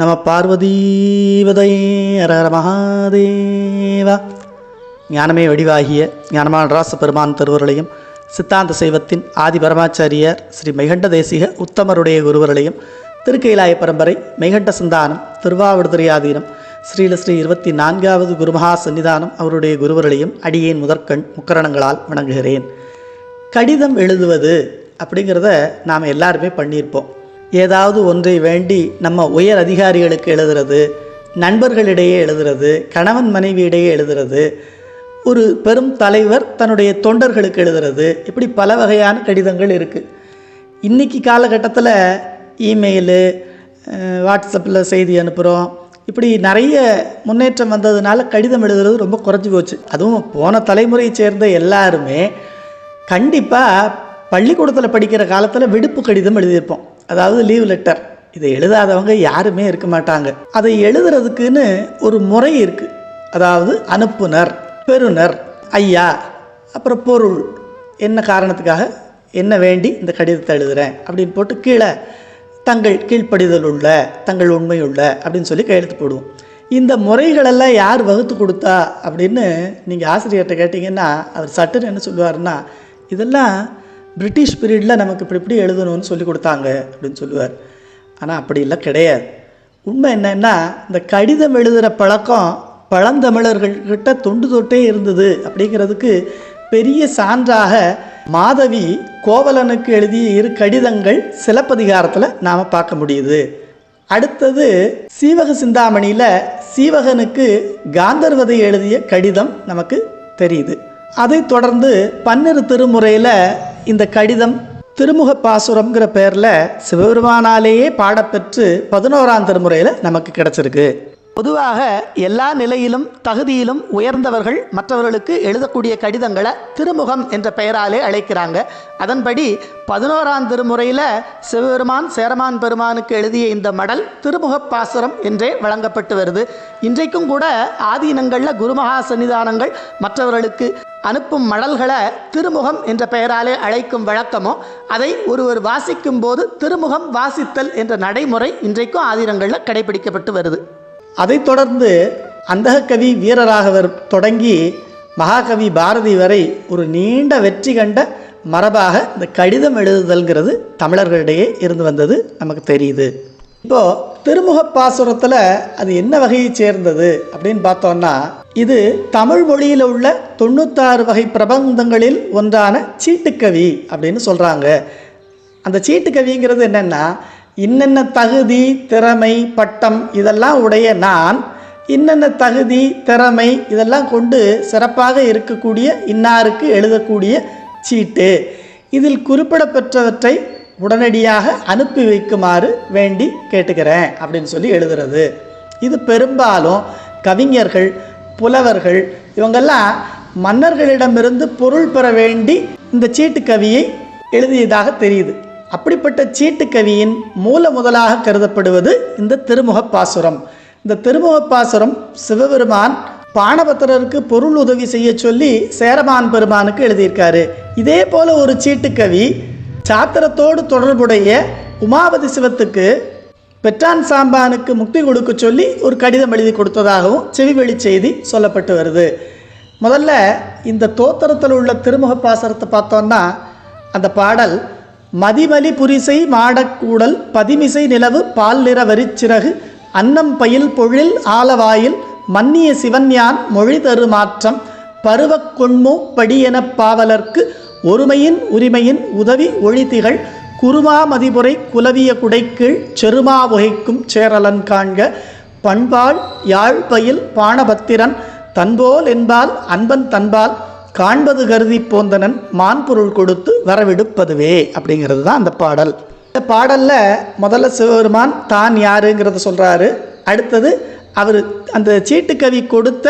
நம பார்வதீவதை அரஹர மகாதேவா. ஞானமே வடிவாகிய ஞானமான ராச பெருமான் திருவருளையும் சித்தாந்த சைவத்தின் ஆதி பரமாச்சாரியார் ஸ்ரீ மெகண்ட தேசிக உத்தமருடைய குருவர்களையும் திருக்கைலாய பரம்பரை மெகண்ட சந்தானம் திருவாவடுதுறையாதீனம் ஸ்ரீல ஸ்ரீ இருபத்தி நான்காவது குருமகா சன்னிதானம் அவருடைய குருவர்களையும் அடியேன் முதற்கண் முக்கரணங்களால் வணங்குகிறேன். கடிதம் எழுதுவது அப்படிங்கிறத நாம் எல்லாருமே பண்ணியிருப்போம். ஏதாவது ஒன்றை வேண்டி நம்ம உயர் அதிகாரிகளுக்கு எழுதுறது நண்பர்களிடையே எழுதுறது கணவன் மனைவியிடையே எழுதுறது ஒரு பெரும் தலைவர் தன்னுடைய தொண்டர்களுக்கு எழுதுறது இப்படி பல வகையான கடிதங்கள் இருக்குது இன்றைக்கி காலகட்டத்தில் இமெயிலு வாட்ஸ்அப்பில் செய்தி அனுப்புகிறோம் இப்படி நிறைய முன்னேற்றம் வந்ததுனால கடிதம் எழுதுறது ரொம்ப குறைஞ்சி போச்சு. அதுவும் போன தலைமுறையை சேர்ந்த எல்லாருமே கண்டிப்பாக பள்ளிக்கூடத்தில் படிக்கிற காலத்தில் விடுப்பு கடிதம் எழுதியிருப்போம். அதாவது லீவ் லெட்டர் இதை எழுதாதவங்க யாருமே இருக்க மாட்டாங்க. அதை எழுதுறதுக்குன்னு ஒரு முறை இருக்குது அதாவது அனுப்புனர் பெறுநர் ஐயா அப்புறம் பொருள். என்ன காரணத்துக்காக? என்ன வேண்டி இந்த கடிதத்தை எழுதுகிறேன் அப்படின்னு போட்டு கீழே தங்கள் கீழ்ப்படிதல் உள்ள தங்கள் உண்மை உள்ள அப்படின்னு சொல்லி கையெழுத்து போடுவோம். இந்த முறைகளெல்லாம் யார் வகுத்து கொடுத்தா? அப்படின்னு நீங்கள் ஆசிரியர்கிட்ட கேட்டிங்கன்னா அவர் சட்டுன்னு என்ன சொல்லுவார்னா இதெல்லாம் பிரிட்டிஷ் பீரியடில் நமக்கு இப்படி இப்படி எழுதணும்னு சொல்லி கொடுத்தாங்க அப்படின்னு சொல்லுவார். ஆனால் அப்படிலாம் கிடையாது. உண்மை என்னென்னா இந்த கடிதம் எழுதுகிற பழக்கம் பழந்தமிழர்கள்கிட்ட தொண்டு தொட்டே இருந்தது அப்படிங்கிறதுக்கு பெரிய சான்றாக மாதவி கோவலனுக்கு எழுதிய இரு கடிதங்கள் சிலப்பதிகாரத்தில் நாம் பார்க்க முடியுது. அடுத்தது சீவக சிந்தாமணியில் சீவகனுக்கு காந்தர்வதை எழுதிய கடிதம் நமக்கு தெரியுது. அதை தொடர்ந்து பன்னிரு திருமுறையில் இந்த கடிதம் திருமுக பாசுரம்ங்கிற பேரில் சிவபெருமானாலேயே பாடப்பெற்று பதினோராம் திருமுறையில் நமக்கு கிடச்சிருக்கு. பொதுவாக எல்லா நிலையிலும் தகுதியிலும் உயர்ந்தவர்கள் மற்றவர்களுக்கு எழுதக்கூடிய கடிதங்களை திருமுகம் என்ற பெயராலே அழைக்கிறாங்க. அதன்படி பதினோராம் திருமுறையில் சிவபெருமான் சேரமான் பெருமானுக்கு எழுதிய இந்த மடல் திருமுகப் பாசுரம் என்றே வழங்கப்பட்டு வருது. இன்றைக்கும் கூட ஆதீனங்களில் குருமகா சன்னிதானங்கள் மற்றவர்களுக்கு அனுப்பும் மடல்களை திருமுகம் என்ற பெயராலே அழைக்கும் வழக்கமோ அதை ஒருவர் வாசிக்கும் போது திருமுகம் வாசித்தல் என்ற நடைமுறை இன்றைக்கும் ஆதீனங்களில் கடைபிடிக்கப்பட்டு வருது. அதைத் தொடர்ந்து அந்தகக்கவி வீரராகவர் தொடங்கி மகாகவி பாரதி வரை ஒரு நீண்ட வெற்றி கண்ட மரபாக இந்த கடிதம் எழுதுதல்ங்கிறது தமிழர்களிடையே இருந்து வந்தது நமக்கு தெரியுது. இப்போது திருமுகப்பாசுரத்தில் அது என்ன வகையை சேர்ந்தது அப்படின்னு பார்த்தோம்னா இது தமிழ் மொழியில் உள்ள தொண்ணூத்தாறு வகை பிரபந்தங்களில் ஒன்றான சீட்டுக்கவி அப்படின்னு சொல்கிறாங்க அந்த சீட்டுக்கவிங்கிறது என்னென்னா இன்னென்ன தகுதி திறமை பட்டம் இதெல்லாம் உடைய நான் இன்னென்ன தகுதி திறமை இதெல்லாம் கொண்டு சிறப்பாக இருக்கக்கூடிய இன்னாருக்கு எழுதக்கூடிய சீட்டு. இதில் குறிப்பிடப்பெற்றவற்றை உடனடியாக அனுப்பி வைக்குமாறு வேண்டி கேட்டுக்கிறேன் அப்படின்னு சொல்லி எழுதுறது. இது பெரும்பாலும் கவிஞர்கள் புலவர்கள் இவங்கெல்லாம் மன்னர்களிடமிருந்து பொருள் பெற வேண்டி இந்த சீட்டு கவியை எழுதியதாக தெரியுது. அப்படிப்பட்ட சீட்டுக்கவியின் மூல முதலாக கருதப்படுவது இந்த திருமுகப்பாசுரம். இந்த திருமுகப்பாசுரம் சிவபெருமான் பானபத்திரருக்கு பொருள் உதவி செய்ய சொல்லி சேரமான் பெருமானுக்கு எழுதியிருக்காரு. இதே போல ஒரு சீட்டுக்கவி சாத்திரத்தோடு தொடர்புடைய உமாபதி சிவத்துக்கு பெற்றான் சாம்பானுக்கு முக்தி கொடுக்க சொல்லி ஒரு கடிதம் எழுதி கொடுத்ததாகவும் செவிவெளி செய்தி சொல்லப்பட்டு வருது. முதல்ல இந்த தோத்திரத்தில் உள்ள திருமுக பாசரத்தை பார்த்தோன்னா அந்த பாடல் மதிமலி புரிசை மாடக்கூடல் பதிமிசை நிலவு பால் நிற வரிச்சிறகு அன்னம் பயில் பொழில் ஆலவாயில் மன்னிய சிவன்யான் மொழி தரு மாற்றம் பருவக் படியெனப் பாவலர்க்கு ஒருமையின் உரிமையின் உதவி ஒழிதிகள் குருமா மதிபுரை குலவிய குடைக்கீழ் செருமா உகைக்கும் சேரலன் காண்க பண்பாள் யாழ்பயில் பாணபத்திரன் தன்போல் என்பால் அன்பன் தன்பால் காண்பது கருதி போந்தனன் மான் பொருள் கொடுத்து வரவிடுப்பதுவே அப்படிங்கிறது தான் அந்த பாடல். இந்த பாடலில் முதல்ல சிவபெருமான் தான் யாருங்கிறத சொல்கிறாரு அடுத்தது அவர் அந்த சீட்டுக்கவி கொடுத்த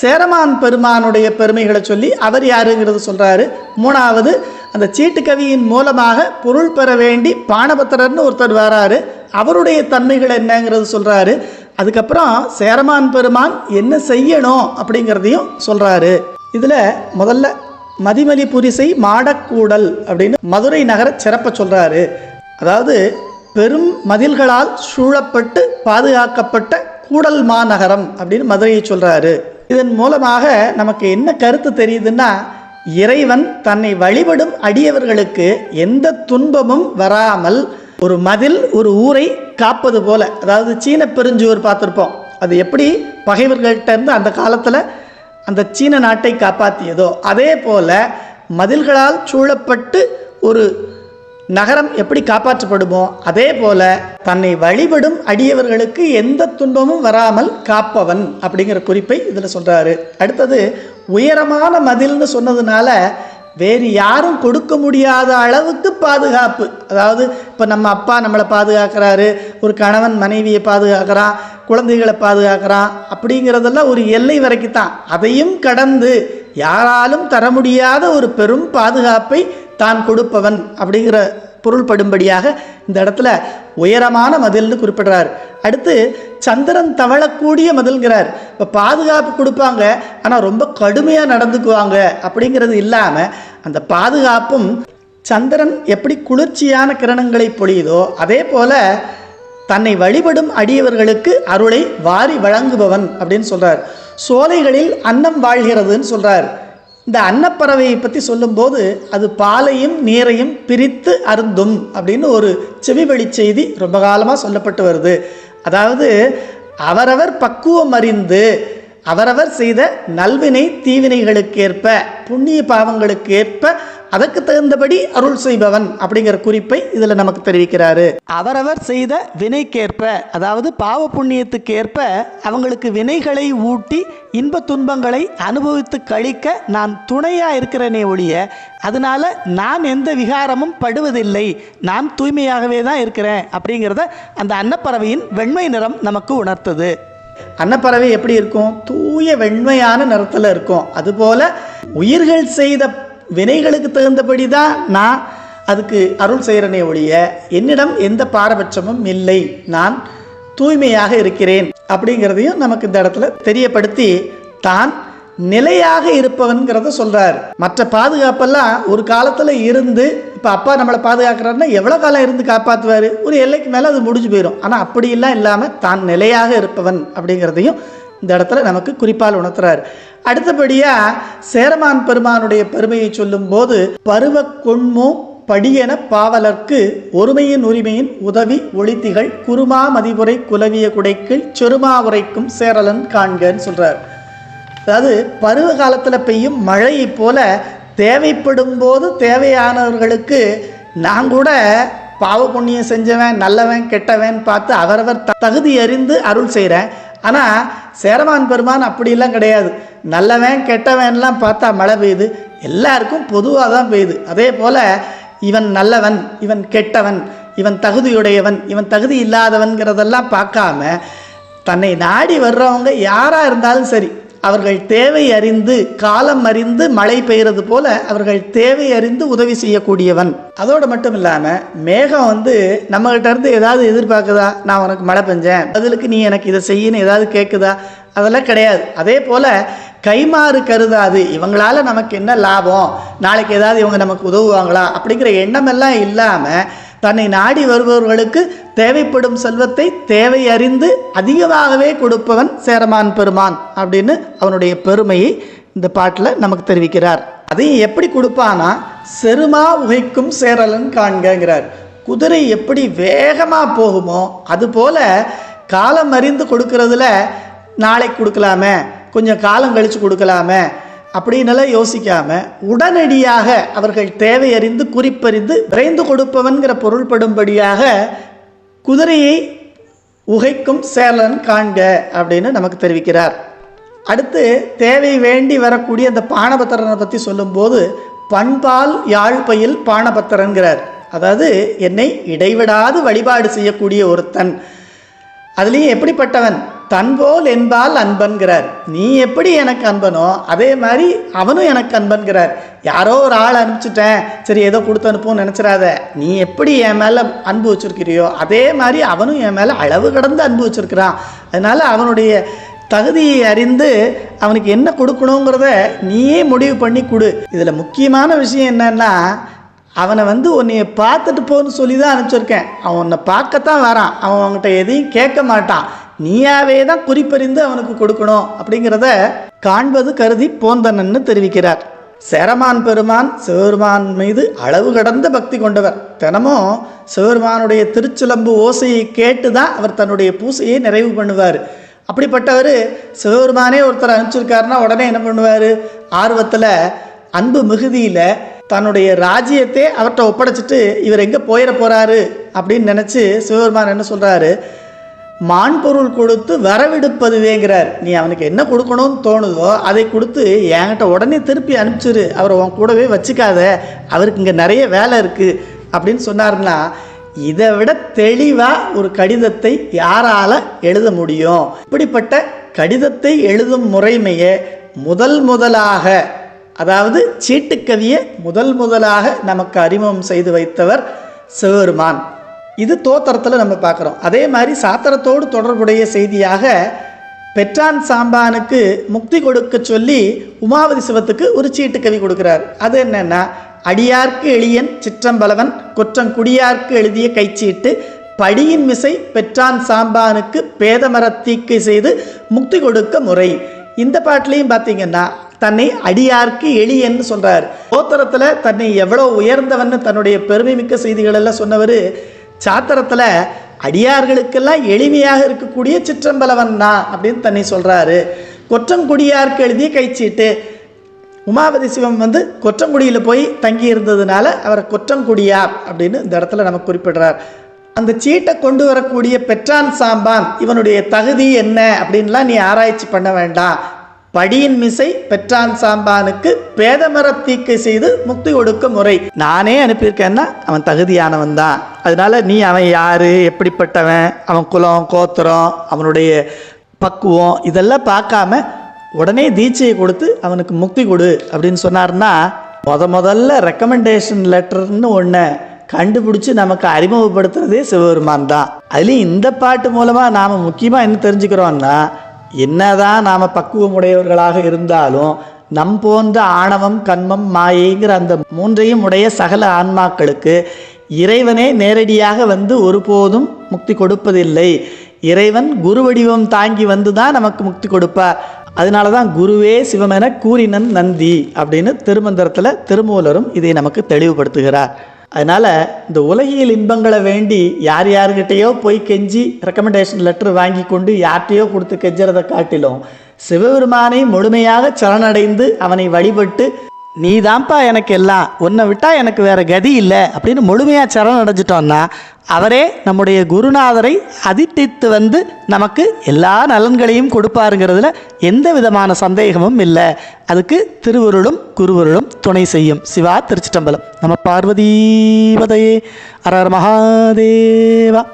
சேரமான் பெருமானுடைய பெருமைகளை சொல்லி அவர் யாருங்கிறது சொல்கிறாரு மூணாவது அந்த சீட்டுக்கவியின் மூலமாக பொருள் பெற வேண்டி பானபத்திரர்னு ஒருத்தர் வராரு. அவருடைய தன்மைகள் என்னங்கிறது சொல்கிறாரு அதுக்கப்புறம் சேரமான் பெருமான் என்ன செய்யணும் அப்படிங்கிறதையும் சொல்கிறாரு இதில் முதல்ல மதிமலி புரிசை மாடக்கூடல் அப்படின்னு மதுரை நகர சிறப்பை சொல்கிறாரு அதாவது பெரும் மதில்களால் சூழப்பட்டு பாதுகாக்கப்பட்ட கூடல் மாநகரம் அப்படின்னு மதுரையை சொல்கிறாரு இதன் மூலமாக நமக்கு என்ன கருத்து தெரியுதுன்னா இறைவன் தன்னை வழிபடும் அடியவர்களுக்கு எந்த துன்பமும் வராமல் ஒரு மதில் ஒரு ஊரை காப்பது போல. அதாவது சீன பெருஞ்சுவர் பார்த்துருப்போம். அது எப்படி பகைவர்கள்ட்ட இருந்து அந்த காலத்தில் அந்த சீன நாட்டை காப்பாற்றியதோ அதே போல் மதில்களால் சூழப்பட்டு ஒரு நகரம் எப்படி காப்பாற்றப்படுமோ அதே போல தன்னை வழிபடும் அடியவர்களுக்கு எந்த துன்பமும் வராமல் காப்பவன் அப்படிங்கிற குறிப்பை இதில் சொல்கிறாரு அடுத்தது உயரமான மதில்னு சொன்னதுனால வேறு யாரும் கொடுக்க முடியாத அளவுக்கு பாதுகாப்பு. அதாவது இப்போ நம்ம அப்பா நம்மளை பாதுகாக்கிறாரு ஒரு கணவன் மனைவியை பாதுகாக்கிறான் குழந்தைகளை பாதுகாக்கிறான் அப்படிங்கிறதெல்லாம் ஒரு எல்லை வரைக்கும் தான் அதையும் கடந்து யாராலும் தர முடியாத ஒரு பெரும் பாதுகாப்பை தான் கொடுப்பவன் அப்படிங்கிற பொருள்படும்படியாக இந்த இடத்துல உயரமான மதில்னு குறிப்பிடுறார். அடுத்து சந்திரன் தவழக்கூடிய மதில்ங்கிறார். இப்போ பாதுகாப்பு கொடுப்பாங்க ஆனால் ரொம்ப கடுமையாக நடந்துக்குவாங்க அப்படிங்கிறது இல்லாமல் அந்த பாதுகாப்பும் சந்திரன் எப்படி குளிர்ச்சியான கிரணங்களை பொழியுதோ அதே போல தன்னை வழிபடும் அடியவர்களுக்கு அருளை வாரி வழங்குபவன் அப்படின்னு சொல்கிறார் சோலைகளில் அன்னம் வாழ்கிறதுன்னு சொல்கிறார் இந்த அன்னப்பறவையை பற்றி சொல்லும்போது அது பாலையும் நீரையும் பிரித்து அருந்தும் அப்படின்னு ஒரு செவிவழி செய்தி ரொம்ப காலமாக சொல்லப்பட்டு வருது. அதாவது அவரவர் பக்குவம் அறிந்து அவரவர் செய்த நல்வினை தீவினைகளுக்கேற்ப புண்ணிய பாவங்களுக்கு ஏற்ப அதற்கு தகுந்தபடி அருள் செய்பவன் அப்படிங்கிற குறிப்பை இதில் நமக்கு தெரிவிக்கிறாரு. அவரவர் செய்த வினைக்கேற்ப அதாவது பாவ புண்ணியத்துக்கு ஏற்ப அவங்களுக்கு வினைகளை ஊட்டி இன்ப துன்பங்களை அனுபவித்து கழிக்க நான் துணையா இருக்கிறேனே ஒழிய அதனால நான் எந்த விகாரமும் படுவதில்லை. நான் தூய்மையாகவே தான் இருக்கிறேன் அப்படிங்கிறத அந்த அன்னப்பறவையின் வெண்மை நிறம் நமக்கு உணர்த்தது. அன்னப்பறவை எப்படி இருக்கும்? தூய வெண்மையான நிறத்தில் இருக்கும். அதுபோல உயிர்கள் செய்த வினைகளுக்கு தகுந்தபடி தான் நான் அதுக்கு அருள் செய்கிறனே ஒழிய என்னிடம் எந்த பாரபட்சமும் இல்லை. நான் தூய்மையாக இருக்கிறேன். அப்படிங்கிறதையும் நமக்கு இந்த இடத்துல தெரியப்படுத்தி தான் நிலையாக இருப்பவன்கிறத சொல்கிறார் மற்ற பாதுகாப்பெல்லாம் ஒரு காலத்தில் இருந்து இப்போ அப்பா நம்மளை பாதுகாக்கிறாருன்னா எவ்வளோ காலம் இருந்து காப்பாற்றுவார் ஒரு எல்லைக்கு மேலே அது முடிஞ்சு போயிடும் ஆனால் அப்படியெல்லாம் இல்லாமல் தான் நிலையாக இருப்பவன் அப்படிங்கிறதையும் இந்த இடத்துல நமக்கு குறிப்பால் உணர்த்துறார். அடுத்தபடியாக சேரமான் பெருமானுடைய பெருமையை சொல்லும்போது பருவ கொண்மோ படியென பாவலர்க்கு ஒருமையின் உரிமையின் உதவி ஒளித்திகள் குருமா மதிபுரை குலவிய குடைக்குள் செருமா உரைக்கும் சேரலன் காண்கன்னு சொல்கிறார் அதாவது பருவ காலத்தில் பெய்யும் மழையைப் போல தேவைப்படும் போது தேவையானவர்களுக்கு நான் கூட பாவ புண்ணியம் செஞ்சவன் நல்லவன் கெட்டவன் பார்த்து அவரவர் தகுதி அறிந்து அருள் செய்கிறேன் ஆனால் சேரமான் பெருமான் அப்படிலாம் கிடையாது. நல்லவன் கெட்டவன்லாம் பார்த்தா மழை பெய்யுது. எல்லாருக்கும் பொதுவாக தான் பெய்யுது. அதே போல் இவன் நல்லவன் இவன் கெட்டவன் இவன் தகுதியுடையவன் இவன் தகுதி இல்லாதவன்கிறதெல்லாம் பார்க்காம தன்னை நாடி வர்றவங்க யாராக இருந்தாலும் சரி அவர்கள் தேவை அறிந்து காலம் அறிந்து மழை பெய்கிறது போல அவர்கள் தேவை அறிந்து உதவி செய்யக்கூடியவன். அதோடு மட்டும் இல்லாமல் மேகம் வந்து நம்மகிட்ட இருந்து ஏதாவது எதிர்பார்க்குதா? நான் உனக்கு மழை பெஞ்சேன். பதிலுக்கு நீ எனக்கு இதை செய்யணும் ஏதாவது கேட்குதா அதெல்லாம் கிடையாது. அதே போல் கைமாறு கருதாது. இவங்களால நமக்கு என்ன லாபம்? நாளைக்கு ஏதாவது இவங்க நமக்கு உதவுவாங்களா? அப்படிங்கிற எண்ணமெல்லாம் இல்லாமல் தன்னை நாடி வருபவர்களுக்கு தேவைப்படும் செல்வத்தை தேவை அறிந்து அதிகமாகவே கொடுப்பவன் சேரமான் பெருமான் அப்படின்னு அவனுடைய பெருமையை இந்த பாட்டில் நமக்கு தெரிவிக்கிறார். அதையும் எப்படி கொடுப்பானா செருமா உகைக்கும் சேரலன் காண்கங்கிறார். குதிரை எப்படி வேகமாக போகுமோ அதுபோல காலம் அறிந்து கொடுக்கறதுல நாளைக்கு கொடுக்கலாமே கொஞ்சம் காலம் கழித்து கொடுக்கலாமே அப்படின்னெல்லாம் யோசிக்காம உடனடியாக அவர்கள் தேவையறிந்து குறிப்பறிந்து விரைந்து கொடுப்பவன்கிற பொருள்படும்படியாக குதிரையை உகைக்கும் சேலன் காண்க அப்படின்னு நமக்கு தெரிவிக்கிறார். அடுத்து தேவை வேண்டி வரக்கூடிய அந்த பானபத்திரனை பற்றி சொல்லும்போது பண்பால் யாழ்ப்பையில் பானபத்திரன்கிறார். அதாவது என்னை இடைவிடாது வழிபாடு செய்யக்கூடிய ஒருத்தன். அதுலேயும் எப்படிப்பட்டவன்? தன்போல் என்பால் அன்பன்கிறார். நீ எப்படி எனக்கு அன்பனோ அதே மாதிரி அவனும் எனக்கு அன்பன்கிறார். யாரோ ஒரு ஆள் அனுப்பிச்சிட்டேன். சரி ஏதோ கொடுத்து அனுப்புன்னு நினச்சிடாத. நீ எப்படி என் மேலே அன்பு வச்சுருக்கிறியோ அதே மாதிரி அவனும் என் மேலே அளவு கடந்து அன்பு வச்சுருக்கிறான். அதனால் அவனுடைய தகுதியை அறிந்து அவனுக்கு என்ன கொடுக்கணுங்கிறத நீயே முடிவு பண்ணி கொடு. இதில் முக்கியமான விஷயம் என்னன்னா அவனை வந்து உன்னைய பார்த்துட்டு போன்னு சொல்லி தான் அனுப்பிச்சிருக்கேன். அவன் உன்னை பார்க்கத்தான் வரான். அவன் அவன்கிட்ட எதையும் கேட்க மாட்டான். நீயாவே தான் குறிப்பறிந்து அவனுக்கு கொடுக்கணும். அப்படிங்கிறத காண்பது கருதி போந்தனன்னு தெரிவிக்கிறார். சேரமான் பெருமான் சிவபெருமான் மீது அளவு கடந்த பக்தி கொண்டவர். தினமும் சிவபெருமானுடைய திருச்சிலம்பு ஓசையை கேட்டு தான் அவர் தன்னுடைய பூசையை நிறைவு பண்ணுவார். அப்படிப்பட்டவர் சிவபெருமானே ஒருத்தர் அனுப்பிச்சிருக்காருன்னா உடனே என்ன பண்ணுவார்? ஆர்வத்தில் அன்பு மிகுதியில் தன்னுடைய ராஜ்யத்தை அவர்கிட்ட ஒப்படைச்சிட்டு இவர் எங்கே போயிட போகிறாரு அப்படின்னு நினச்சி சிவபெருமான் என்ன சொல்கிறாரு மான் பொருள் கொடுத்து வரவிடுப்பதுவேங்கிறார். நீ அவனுக்கு என்ன கொடுக்கணும்னு தோணுதோ அதை கொடுத்து என்கிட்ட உடனே திருப்பி அனுப்பிச்சிரு. அவரை உன் கூடவே வச்சுக்காத. அவருக்கு இங்கே நிறைய வேலை இருக்குது அப்படின்னு சொன்னார்னா இதை விட தெளிவாக ஒரு கடிதத்தை யாரால் எழுத முடியும்? இப்படிப்பட்ட கடிதத்தை எழுதும் முறைமையை முதல் முதலாக அதாவது சீட்டுக்கவியை முதல் முதலாக நமக்கு அறிமுகம் செய்து வைத்தவர் சிவபெருமான். இது தோத்திரத்தில் நம்ம பார்க்குறோம். அதே மாதிரி சாத்திரத்தோடு தொடர்புடைய செய்தியாக பெற்றான் சாம்பானுக்கு முக்தி கொடுக்க சொல்லி உமாவதி சிவத்துக்கு ஒரு சீட்டு கவி கொடுக்குறார். அது என்னென்னா அடியார்க்கு எளியன் சிற்றம்பலவன் குற்றம் குடியார்க்கு எழுதிய கைச்சீட்டு படியின் மிசை பெற்றான் சாம்பானுக்கு பேதமரத்தீக்கை செய்து முக்தி கொடுக்க முறை. இந்த பாட்டிலையும் பார்த்தீங்கன்னா தன்னை அடியார்க்கு எளியன்னு சொல்கிறார் கோத்தரத்தில் தன்னை எவ்வளோ உயர்ந்தவன்னு தன்னுடைய பெருமை மிக்க செய்திகளெல்லாம் சொன்னவர் சாத்திரத்தில் அடியார்களுக்கெல்லாம் எளிமையாக இருக்கக்கூடிய சிற்றம்பலவன் தான் அப்படின்னு தண்ணி சொல்கிறாரு கொற்றங்குடியாருக்கு எழுதிய கைச்சீட்டு உமாபதி சிவம் வந்து கொற்றங்குடியில் போய் தங்கி இருந்ததுனால அவரை கொற்றங்குடியார் அப்படின்னு இந்த இடத்துல நம்ம குறிப்பிடுறார். அந்த சீட்டை கொண்டு வரக்கூடிய பெற்றான் சாம்பான் இவனுடைய தகுதி என்ன அப்படின்லாம் நீ ஆராய்ச்சி பண்ண வேண்டாம். படியின் மிசை பெற்றான் சாம்பானுக்கு பேதமரத்தீக்கை செய்து முக்தி கொடுக்க முறை. நானே அனுப்பியிருக்கேன்னா அவன் தகுதியானவன் தான். அதனால நீ அவன் யாரு எப்படிப்பட்டவன் அவன் குலம் கோத்திரம் அவனுடைய பக்குவம் இதெல்லாம் பார்க்காம உடனே தீட்சையை கொடுத்து அவனுக்கு முக்தி கொடு அப்படின்னு சொன்னார்னா முத முதல்ல ரெக்கமெண்டேஷன் லெட்டர்னு ஒன்று கண்டுபிடிச்சி நமக்கு அறிமுகப்படுத்துறதே சிவபெருமான் தான். அதுலேயும் இந்த பாட்டு மூலமாக நாம் முக்கியமாக என்ன தெரிஞ்சுக்கிறோன்னா என்னதான் நாம் பக்குவமுடையவர்களாக இருந்தாலும் நம் போன்ற ஆணவம் கண்மம் மாயைங்கிற அந்த மூன்றையும் உடைய சகல ஆன்மாக்களுக்கு இறைவனே நேரடியாக வந்து ஒருபோதும் முக்தி கொடுப்பதில்லை. இறைவன் குரு வடிவம் தாங்கி வந்து தான் நமக்கு முக்தி கொடுப்பார் அதனால தான் குருவே சிவமென கூறினன் நந்தி அப்படின்னு திருமந்திரத்தில் திருமூலரும் இதை நமக்கு தெளிவுபடுத்துகிறார். அதனால் இந்த உலகியல் இன்பங்களை வேண்டி யார் யாருக்கிட்டேயோ போய் கெஞ்சி ரெக்கமெண்டேஷன் லெட்டர் வாங்கி கொண்டு யார்கிட்டையோ கொடுத்து கெஞ்சுறதை காட்டிலும் சிவபெருமானை முழுமையாக சரணடைந்து அவனை வழிபட்டு நீதான்ப்பா எனக்கு எல்லாம். உன்னை விட்டால் எனக்கு வேறு கதி இல்லை. அப்படின்னு முழுமையாக சரணடைஞ்சிட்டோம்னா அவரே நம்முடைய குருநாதரை அதிட்டித்து வந்து நமக்கு எல்லா நலன்களையும் கொடுப்பாருங்கிறதுல எந்த விதமான சந்தேகமும் இல்லை. அதுக்கு திருவுருளும் குருவருளும் துணை செய்யும். சிவா திருச்சிட்டம்பலம். நம்ம பார்வதீபதையே. அரர் மகாதேவா.